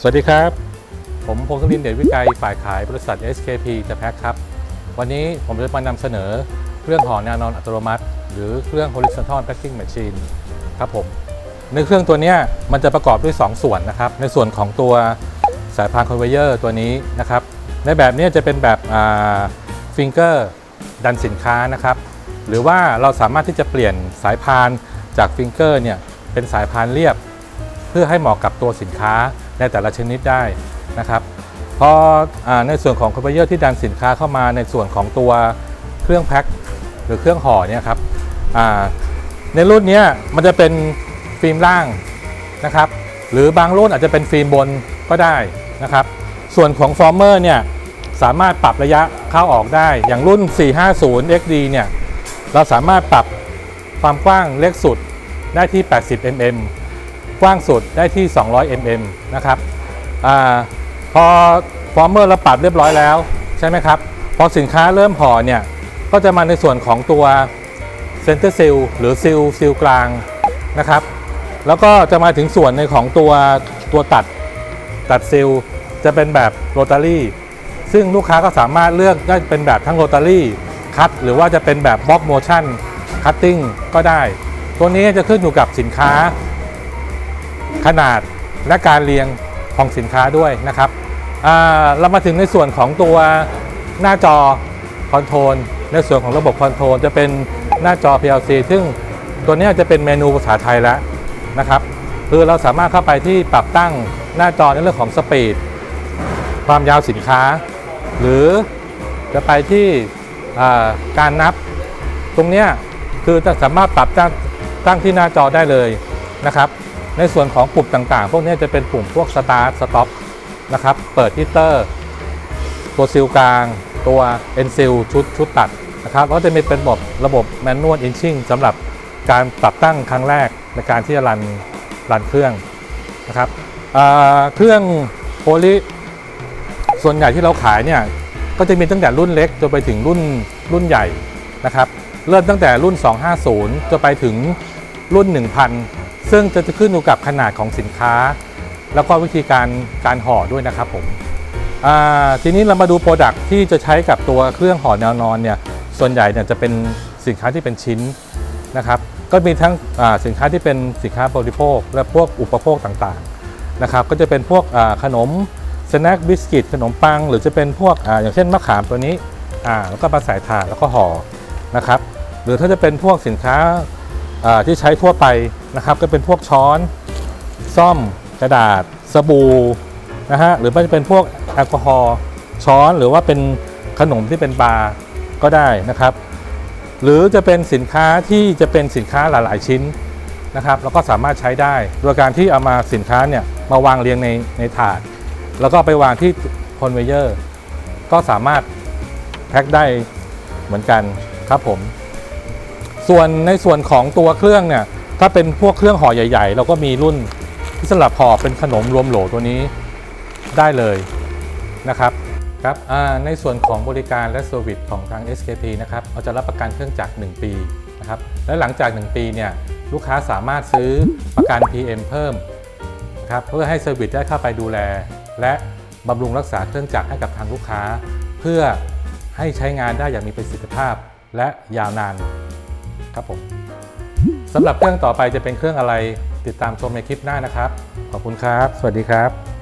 สวัสดีครับ ผมพงศรินเดชวิจัยฝ่ายขายบริษัท SKP จะแพ็คครับ วันนี้ผมจะมานำเสนอเครื่องห่อแนวนอนอัตโนมัติ หรือเครื่อง horizontal packing machine ครับผม ในเครื่องตัวนี้มันจะประกอบด้วย 2 ส่วนนะครับ ในส่วนของตัวสายพานคอนเวเยอร์ตัวนี้นะครับ ในแบบนี้จะเป็นแบบฟิงเกอร์ดันสินค้านะครับ หรือว่าเราสามารถที่จะเปลี่ยนสายพานจากฟิงเกอร์เนี่ยเป็นสายพานเรียบ เพื่อให้เหมาะกับตัวสินค้า ในแต่ละชนิดได้นะครับพออในส่วนของคอมเพเยอร์ที่ดันสินค้าเข้ามาในส่วนของตัวเครื่องแพ็คหรือเครื่องห่อเนี่ยครับในรุ่นนี้มันจะเป็นฟิล์มล่างนะครับหรือบางรุ่นอาจจะเป็นฟิล์มบนก็ได้นะครับส่วนของฟอร์เมอร์เนี่ยสามารถปรับระยะเข้าออกได้อย่างรุ่น 450 XD เนี่ยเราสามารถปรับความกว้างเล็กสุดได้ที่ 80 mm กว้างสุดได้ที่ 200 mm นะครับอพอฟอร์เมอร์เราปรับเรียบร้อยแล้วใช่ไหมครับ พอสินค้าเริ่มห่อเนี่ย ก็จะมาในส่วนของตัวเซนเตอร์ซิลหรือซิลซิลกลางนะครับ แล้วก็จะมาถึงส่วนในของตัวตัวตัดตัดซิลจะเป็นแบบโรตารี่ซึ่งลูกค้าก็สามารถเลือกได้เป็นแบบทั้งโรตารี่คัตหรือว่าจะเป็นแบบบล็อกโมชั่นคัตติ้งก็ได้ ตัวนี้จะขึ้นอยู่กับสินค้า ขนาดและการเรียงของสินค้าด้วยนะครับเรามาถึงในส่วนของตัวหน้าจอคอนโทรลในส่วนของระบบคอนโทรลจะเป็นหน้าจอ PLC ซึ่งตัวนี้จะเป็นเมนูภาษาไทยแล้วนะครับ คือเราสามารถเข้าไปที่ปรับตั้งหน้าจอในเรื่องของสปีดความยาวสินค้า หรือจะไปที่การนับตรงนี้คือจะสามารถปรับตั้งตั้งที่หน้าจอได้เลยนะครับ ในส่วนของปุ่มต่างๆ พวกนี้จะเป็นปุ่มพวก start stop นะครับ เปิดฮีตเตอร์ ตัวซิลกลาง ตัว n s i l ชุดชุดตัดนะครับแล้วจะมีเป็นระบบระบบ manual inching สำหรับการปรับตั้งครั้งแรกในการที่จะรันรันเครื่องนะครับเครื่องโพลีส่วนใหญ่ที่เราขายเนี่ยก็จะมีตั้งแต่รุ่นเล็กจนไปถึงรุ่นรุ่นใหญ่นะครับ เริ่มตั้งแต่รุ่น 250จะไปถึงรุ่น 1000 ซึ่งจะขึ้นอยู่กับขนาดของสินค้า แล้วก็วิธีการการห่อด้วยนะครับผมทีนี้เรามาดูโปรดักที่จะใช้กับตัวเครื่องห่อแนวนอนเนี่ยส่วนใหญ่เนี่ยจะเป็นสินค้าที่เป็นชิ้นนะครับก็มีทั้งสินค้าที่เป็นสินค้าบริโภค และพวกอุปโภคต่างๆนะครับก็จะเป็นพวกขนมสแน็คบิสกิตขนมปัง หรือจะเป็นพวกออย่างเช่นมะขามตัวนี้แล้วก็มาใส่ถาดแล้วก็ห่อนะครับหรือถ้าจะเป็นพวกสินค้า ที่ใช้ทั่วไปนะครับ ก็เป็นพวกช้อน ซ่อมกระดาษ สบู่นะฮะหรือว่าจะเป็นพวกแอลกอฮอล์ช้อนหรือว่าเป็นขนมที่เป็นบาร์ก็ได้นะครับ หรือจะเป็นสินค้าที่จะเป็นสินค้าหลายๆชิ้นนะครับแล้วก็สามารถใช้ได้ โดยการที่เอามาสินค้าเนี่ยมาวางเรียงในในถาด แล้วก็ไปวางที่คอนเวเยอร์ก็สามารถแพ็คได้เหมือนกันครับผม ส่วนในส่วนของตัวเครื่องเนี่ยถ้าเป็นพวกเครื่องห่อใหญ่ ๆ เราก็มีรุ่นที่สำหรับห่อเป็นขนมรวมโหลตัวนี้ได้เลยนะครับครับในส่วนของบริการและเซอร์วิสของทาง SKP นะครับเราจะรับประกันเครื่องจักร 1 ปีนะครับและหลังจาก 1 ปีเนี่ยลูกค้าสามารถซื้อประกัน PM เพิ่มนะครับเพื่อให้เซอร์วิสได้เข้าไปดูแล และบำรุงรักษาเครื่องจักรให้กับทางลูกค้า เพื่อให้ใช้งานได้อย่างมีประสิทธิภาพและยาวนาน ครับผมสำหรับเครื่องต่อไปจะเป็นเครื่องอะไรติดตามชมในคลิปหน้านะครับ ขอบคุณครับ สวัสดีครับ